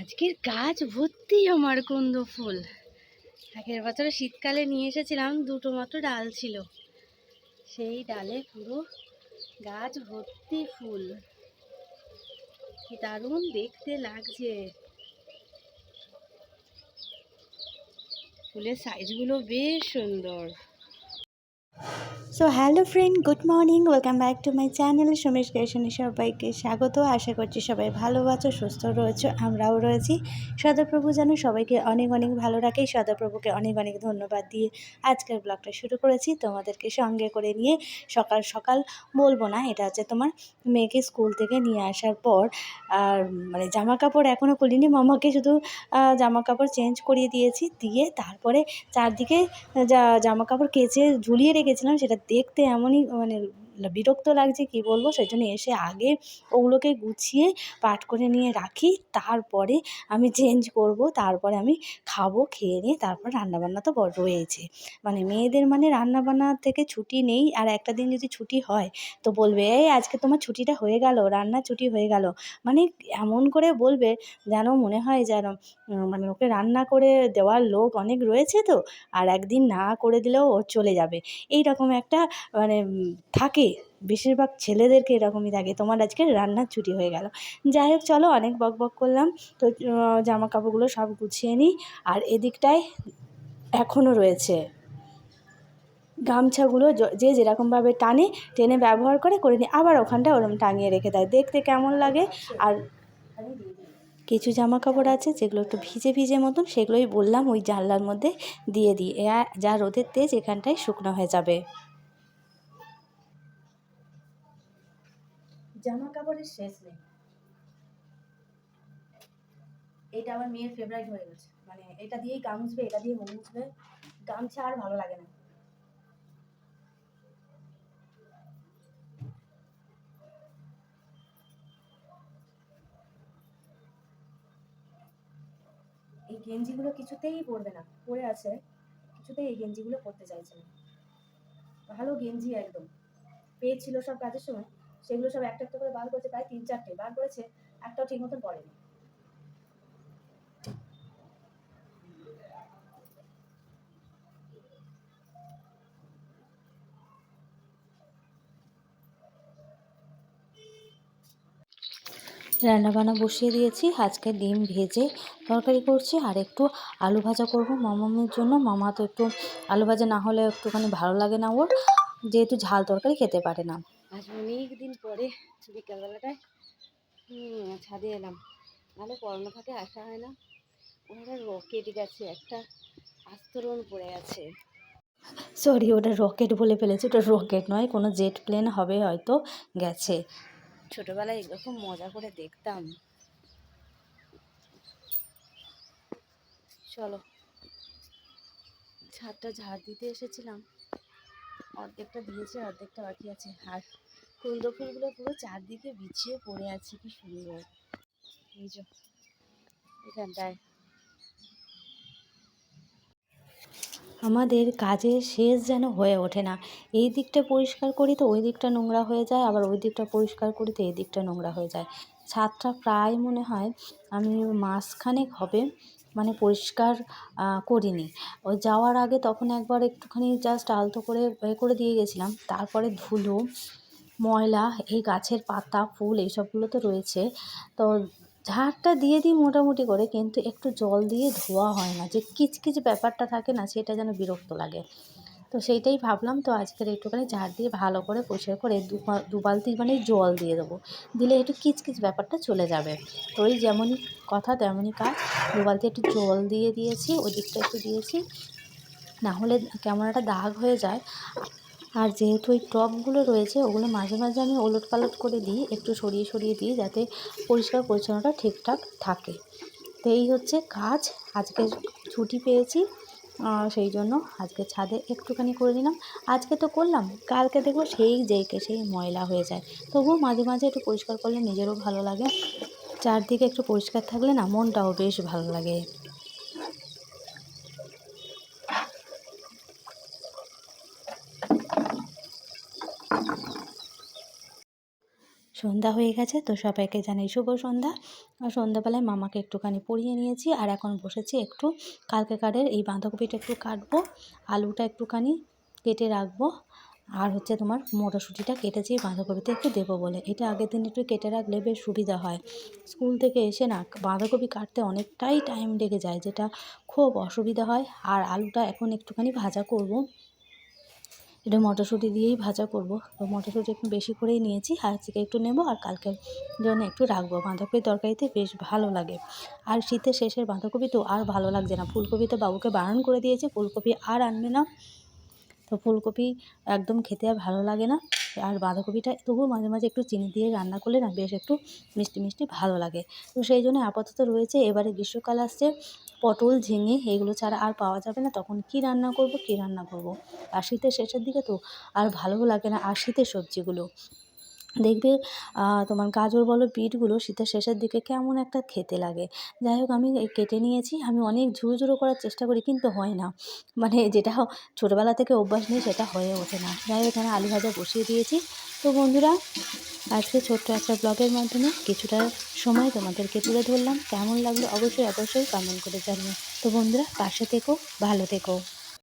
আজকের গাছ ভর্তি আমার কুন্দ ফুল। আগের বছরে শীতকালে নিয়ে এসেছিলাম, দুটো মাত্র ডাল ছিল। সেই ডালে পুরো গাছ ভর্তি ফুল। দারুণ দেখতে লাগছে। ফুলের সাইজগুলো বেশ সুন্দর। So hello friend good morning welcome back to my channel Somesh ক্রিয়েশনে সবাইকে স্বাগত। আশা করছি সবাই ভালো আছো, সুস্থ রয়েছো। আমরাও রয়েছি। সদাপ্রভু যেন সবাইকে অনেক অনেক ভালো রাখে। সদাপ্রভুকে অনেক অনেক ধন্যবাদ দিয়ে আজকের ব্লগটা শুরু করেছি। তোমাদেরকে সঙ্গে করে নিয়ে সকাল সকাল বলব না, এটা হচ্ছে তোমার মেয়েকে স্কুল থেকে নিয়ে আসার পর, আর মানে জামা কাপড় এখনও খুলিনি। মামাকে শুধু জামা কাপড় চেঞ্জ করিয়ে দিয়েছি। দিয়ে তারপরে চারদিকে যা জামা কাপড় কেচে ঝুলিয়ে রেখেছিলাম, সেটা দেখতে এমনই মানে বিরক্ত লাগছে, কি বলব? সেই জন্য এসে আগে ওগুলোকে গুছিয়ে পাট করে নিয়ে রাখি, তারপরে আমি চেঞ্জ করব, তারপরে আমি খাব, খেয়ে নিয়ে তারপর রান্নাবান্না তো রয়েছে। মানে মেয়েদের মানে রান্নাবান্না থেকে ছুটি নেই, আর একটা দিন যদি ছুটি হয়, তো বলবে, এই আজকে তোমার ছুটিটা হয়ে গেল রান্না ছুটি হয়ে গেল। মানে এমন করে বলবে, যেন মনে হয় যেন মানে ওকে রান্না করে দেওয়ার লোক অনেক রয়েছে তো, আর একদিন না করে দিলেও ও চলে যাবে। এই রকম একটা মানে থাকে বেশিরভাগ ছেলেদেরকে এরকমই থাকে। তোমার আজকে রান্নার ছুটি হয়ে গেল। যাই হোক, চলো অনেক বক বক করলাম। তো জামা কাপড়গুলো সব গুছিয়ে নিই। আর এদিকটায় এখনও রয়েছে গামছাগুলো যে যেরকমভাবে টানে, টেনে ব্যবহার করে করে নিই আবার ওখানটা ওরম টাঙিয়ে রেখে দেয়। দেখতে কেমন লাগে? আর কিছু জামা কাপড় আছে যেগুলো একটু ভিজে ভিজে মতন, সেগুলোই বললাম ওই জানলার মধ্যে দিয়ে দিই। যা রোদের তেজ এখানটায় শুকনো হয়ে যাবে। জামা কাপড়ের শেষ নেই। এটা আমার মেয়ের ফেভারিট হয়ে গেছে। মানে এটা দিয়েই গা মুছবে এটা দিয়ে মুছবে। গামছা আর ভালো লাগে না। এই গেঞ্জিগুলো কিছুতেই পরবে না। পরে আছে, কিছুতেই এই গেঞ্জিগুলো পরতে চাইছে না। ভালো গেঞ্জি একদম। পেয়েছিল সব কাজের সময়। সেগুলো সব একটা একটা করে বার করেছে, প্রায় তিন চারটে। বার করেছে, একটাও ঠিক মতন পড়েনি। রান্নাবান্না বসিয়ে দিয়েছি, আজকে ডিম ভেজে তরকারি করছি, আর একটু আলু ভাজা করব মামামের জন্য। মামা তো একটু আলু ভাজা না হলে একটুখানি ভালো লাগে না ওর, যেহেতু ঝাল তরকারি খেতে পারে না। আজ অনেক দিন পরে বিকালবেলাটায়। ছাদে এলাম। নাহলে করোনা থাকে আসা হয় না। ওরা রকেট গেছে একটা আস্তরণ পড়ে আছে। সরি ওটা রকেট বলে ফেলেছে। ওটা রকেট নয় কোনো জেট প্লেন হবে হয়তো গেছে। ছোটবেলায় খুব মজা করে দেখতাম। চলো। ছাদটা ঝাড় দিতে এসেছিলাম। অর্ধেকটা দিয়েছে, অর্ধেকটা বাকি আছে। আর কুন্দ ফুলগুলো পুরো চারদিকে বিছিয়ে পড়ে আছে, কি সুন্দর। এই যে, এখানটায়। আমাদের কাজের শেষ যেন হয়ে ওঠে না। এই দিকটা পরিষ্কার করি তো ওই দিকটা নোংরা হয়ে যায়, আবার ওই দিকটা পরিষ্কার করি তো এই দিকটা নোংরা হয়ে যায়। ছাদটা প্রায় মনে হয় আমি মাসখানেক হবে মানে পরিষ্কার করিনি। ওই যাওয়ার আগে তখন একবার একটুখানি জাস্ট আলতো করে এ করে দিয়ে গেছিলাম। তারপরে ধুলো, ময়লা, এই গাছের পাতা, ফুল এইসবগুলো তো রয়েছে। তো ঝাড়টা দিয়ে দিই মোটামুটি করে, কিন্তু একটু জল দিয়ে ধোয়া হয় না। যে কিচকিচ ব্যাপারটা থাকে না, সেটা যেন বিরক্ত লাগে। তো সেইটাই ভাবলাম, তো আজকের একটুখানি ঝাড় দিয়ে ভালো করে পরিষ্কার করে দু বালতি মানে জল দিয়ে দেবো। দিলে একটু কিচকিচ ব্যাপারটা চলে যাবে। তো ওই যেমনই কথা, তেমনই কাজ। দু বালতি একটু জল দিয়ে দিয়েছি, ওই দিকটা একটু দিয়েছি। না হলে কেমন একটা দাগ হয়ে যায়। আর যেহেতু ওই টবগুলো রয়েছে, ওগুলো মাঝে মাঝে আমি ওলট পালট করে দিই, একটু সরিয়ে সরিয়ে দিই যাতে পরিষ্কার পরিচ্ছন্নতা ঠিকঠাক থাকে। তো এই হচ্ছে কাজ। আজকে ছুটি পেয়েছি। সেই জন্য আজকে ছাদে একটুখানি করে দিলাম। আজকে তো করলাম, কালকে দেখব সেই যেইকে সেই ময়লা হয়ে যায়। তবুও মাঝে মাঝে একটু পরিষ্কার করলে নিজেরও ভালো লাগে। চারদিকে একটু পরিষ্কার থাকলে না মনটাও বেশ ভালো লাগে। সন্ধ্যা হয়ে গেছে, তো সবাইকে জানাই শুভ সন্ধ্যা। আর সন্ধ্যাবেলায় মামাকে একটুখানি পরিয়ে নিয়েছি, আর এখন বসেছি একটু কালকে কাঠের এই বাঁধাকপিটা একটু কাটবো, আলুটা একটুখানি কেটে রাখব, আর হচ্ছে তোমার মটরশুঁটিটা কেটেছি বাঁধাকপিতে একটু দেবো বলে। এটা আগের দিন একটু কেটে রাখলে বেশ সুবিধা হয়। স্কুল থেকে এসে না বাঁধাকপি কাটতে অনেকটাই টাইম লেগে যায়, যেটা খুব অসুবিধা হয়। আর আলুটা এখন একটুখানি ভাজা করব। এটা মটরশুঁটি দিয়েই ভাজা করব। তো মটরশুঁটি একটু বেশি করেই নিয়েছি। আজকে একটু নেব আর কালকের জন্য একটু রাখব। বাঁধাকপির তরকারিতে বেশ ভালো লাগে। আর শীতের শেষের বাঁধাকপি তো আর ভালো লাগছে না। ফুলকপি তো বাবুকে বারণ করে দিয়েছে। ফুলকপি আর আনবে না। তো ফুলকপি একদম খেতে আর ভালো লাগে না। আর বাঁধাকপিটা তবুও মাঝে মাঝে একটু চিনি দিয়ে রান্না করলে না বেশ একটু মিষ্টি মিষ্টি ভালো লাগে। তো সেই জন্য আপাতত রয়েছে, এবারে গ্রীষ্মকাল আসছে, পটল, ঝিঙে এগুলো ছাড়া আর পাওয়া যাবে না। তখন কি রান্না করব, কি রান্না করব? আর শীতের শেষের দিকে তো আর ভালোও লাগে না। আর শীতের সবজিগুলো দেখবে তোমার গাজর বলো, বিটগুলো শীতের শেষের দিকে কেমন একটা খেতে লাগে। যাই হোক, আমি কেটে নিয়েছি। আমি অনেক ঝুড়ো ঝুড়ো করার চেষ্টা করি, কিন্তু হয় না। মানে যেটা ছোটোবেলা থেকে অভ্যাস নেই, সেটা হয়ে ওঠে না। যাই হোক, এখানে আলু ভাজা বসিয়ে দিয়েছি। তো বন্ধুরা, আজকে ছোট্ট একটা ব্লগের মাধ্যমে কিছুটা সময় তোমাদেরকে তুলে ধরলাম। কেমন লাগল অবশ্যই অবশ্যই কমেন্ট করে জানিও। তো বন্ধুরা, পাশে থেকো, ভালো থেকো।